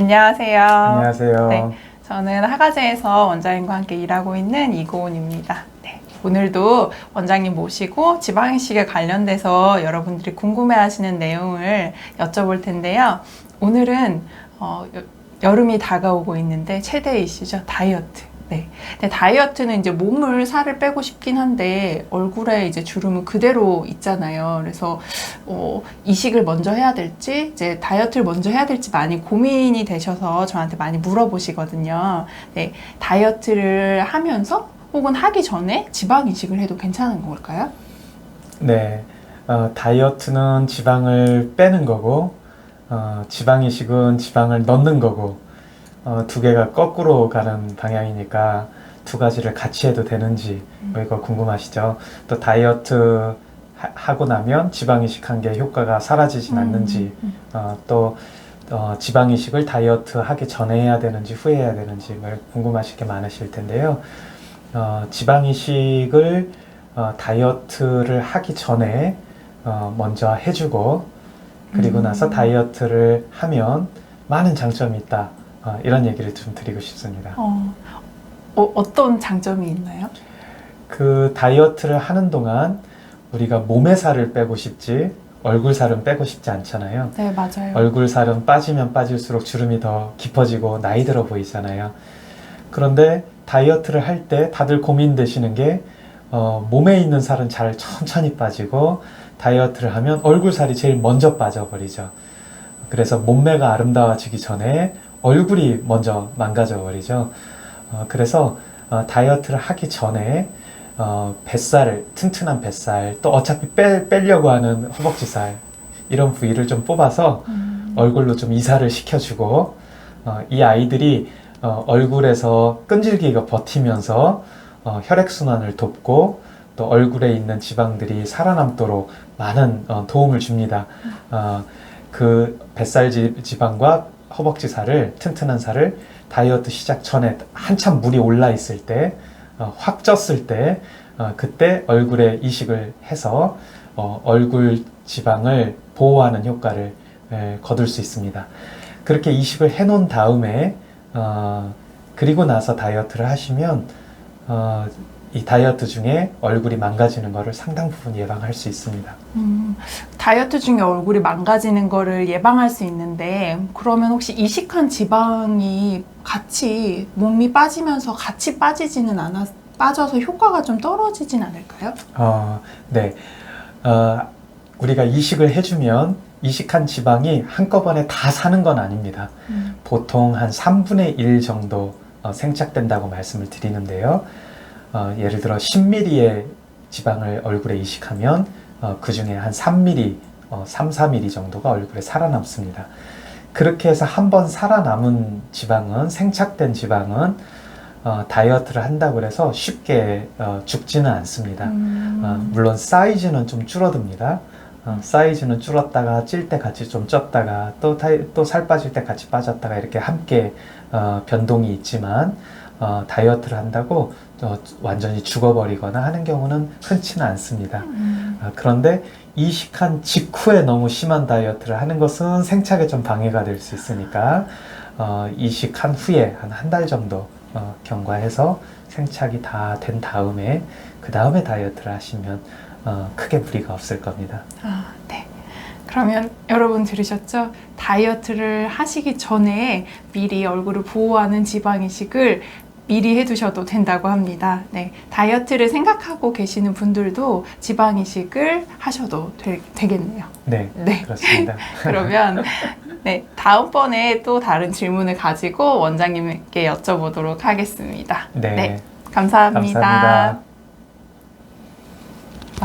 안녕하세요. 안녕하세요. 네, 저는 하가제에서 원장님과 함께 일하고 있는 이고은입니다. 네, 오늘도 원장님 모시고 지방이식에 관련돼서 여러분들이 궁금해하시는 내용을 여쭤볼 텐데요. 오늘은 어, 여, 여름이 다가오고 있는데 최대 이슈죠 다이어트. 네. 근데 다이어트는 이제 몸을 살을 빼고 싶긴 한데 얼굴에 이제 주름은 그대로 있잖아요. 그래서 어, 이식을 먼저 해야 될지 이제 다이어트를 먼저 해야 될지 많이 고민이 되셔서 저한테 많이 물어보시거든요. 네. 다이어트를 하면서 혹은 하기 전에 지방 이식을 해도 괜찮은 걸까요? 네, 어, 다이어트는 지방을 빼는 거고, 어, 지방 이식은 지방을 넣는 거고, 어, 두 개가 거꾸로 가는 방향이니까 두 가지를 같이 해도 되는지 뭐 이거 궁금하시죠? 또 다이어트 하- 하고 나면 지방 이식한 게 효과가 사라지진 않는지, 음, 어, 또 어, 지방 이식을 다이어트 하기 전에 해야 되는지 후에 해야 되는지 뭐 궁금하실 게 많으실 텐데요. 어, 지방 이식을 어, 다이어트를 하기 전에 어, 먼저 해주고 그리고 음. 나서 다이어트를 하면 많은 장점이 있다. 어, 이런 얘기를 좀 드리고 싶습니다. 어, 어, 어 떤 장점이 있나요? 그 다이어트를 하는 동안 우리가 몸의 살을 빼고 싶지 얼굴 살은 빼고 싶지 않잖아요. 네, 맞아요. 얼굴 살은 빠지면 빠질수록 주름이 더 깊어지고 나이 들어 보이잖아요. 그런데 다이어트를 할 때 다들 고민되시는 게 어, 몸에 있는 살은 잘 천천히 빠지고 다이어트를 하면 얼굴 살이 제일 먼저 빠져버리죠. 그래서 몸매가 아름다워지기 전에 얼굴이 먼저 망가져 버리죠. 어, 그래서 어, 다이어트를 하기 전에 어, 뱃살을 튼튼한 뱃살 또 어차피 빼, 빼려고 하는 허벅지살 이런 부위를 좀 뽑아서 음, 얼굴로 좀 이사를 시켜주고 어, 이 아이들이 어, 얼굴에서 끈질기가 버티면서 어, 혈액순환을 돕고 또 얼굴에 있는 지방들이 살아남도록 많은 어, 도움을 줍니다. 어, 그 뱃살 지, 지방과 허벅지 살을 튼튼한 살을 다이어트 시작 전에 한참 물이 올라 있을 때, 어, 확 쪘을 때, 어, 그때 얼굴에 이식을 해서 어, 얼굴 지방을 보호하는 효과를 에, 거둘 수 있습니다. 그렇게 이식을 해놓은 다음에 어, 그리고 나서 다이어트를 하시면 어, 이 다이어트 중에 얼굴이 망가지는 것을 상당 부분 예방할 수 있습니다. 음, 다이어트 중에 얼굴이 망가지는 거를 예방할 수 있는데 그러면 혹시 이식한 지방이 같이 몸이 빠지면서 같이 빠지지는 않아 빠져서 효과가 좀 떨어지진 않을까요? 어, 네. 어, 우리가 이식을 해주면 이식한 지방이 한꺼번에 다 사는 건 아닙니다. 음, 보통 한 3분의 1 정도 어, 생착된다고 말씀을 드리는데요. 어, 예를 들어 10mm의 지방을 얼굴에 이식하면 어, 그 중에 한 3mm, 어, 3, 4mm 정도가 얼굴에 살아남습니다. 그렇게 해서 한 번 살아남은 지방은 생착된 지방은 어, 다이어트를 한다고 해서 쉽게 어, 죽지는 않습니다. 음, 어, 물론 사이즈는 좀 줄어듭니다. 어, 사이즈는 줄었다가 찔 때 같이 좀 쪘다가 또 살 빠질 때 같이 빠졌다가 이렇게 함께 어, 변동이 있지만 어, 다이어트를 한다고 어, 완전히 죽어버리거나 하는 경우는 흔치는 않습니다. 음, 아, 그런데 이식한 직후에 너무 심한 다이어트를 하는 것은 생착에 좀 방해가 될 수 있으니까 어, 이식한 후에 한 한 달 정도 어, 경과해서 생착이 다 된 다음에 그 다음에 다이어트를 하시면 어, 크게 무리가 없을 겁니다. 아, 네. 그러면 여러분 들으셨죠? 다이어트를 하시기 전에 미리 얼굴을 보호하는 지방 이식을 미리 해두셔도 된다고 합니다. 네, 다이어트를 생각하고 계시는 분들도 지방 이식을 하셔도 되, 되겠네요. 네, 네. 그렇습니다. 그러면 네, 다음번에 또 다른 질문을 가지고 원장님께 여쭤보도록 하겠습니다. 네, 네, 감사합니다. 감사합니다.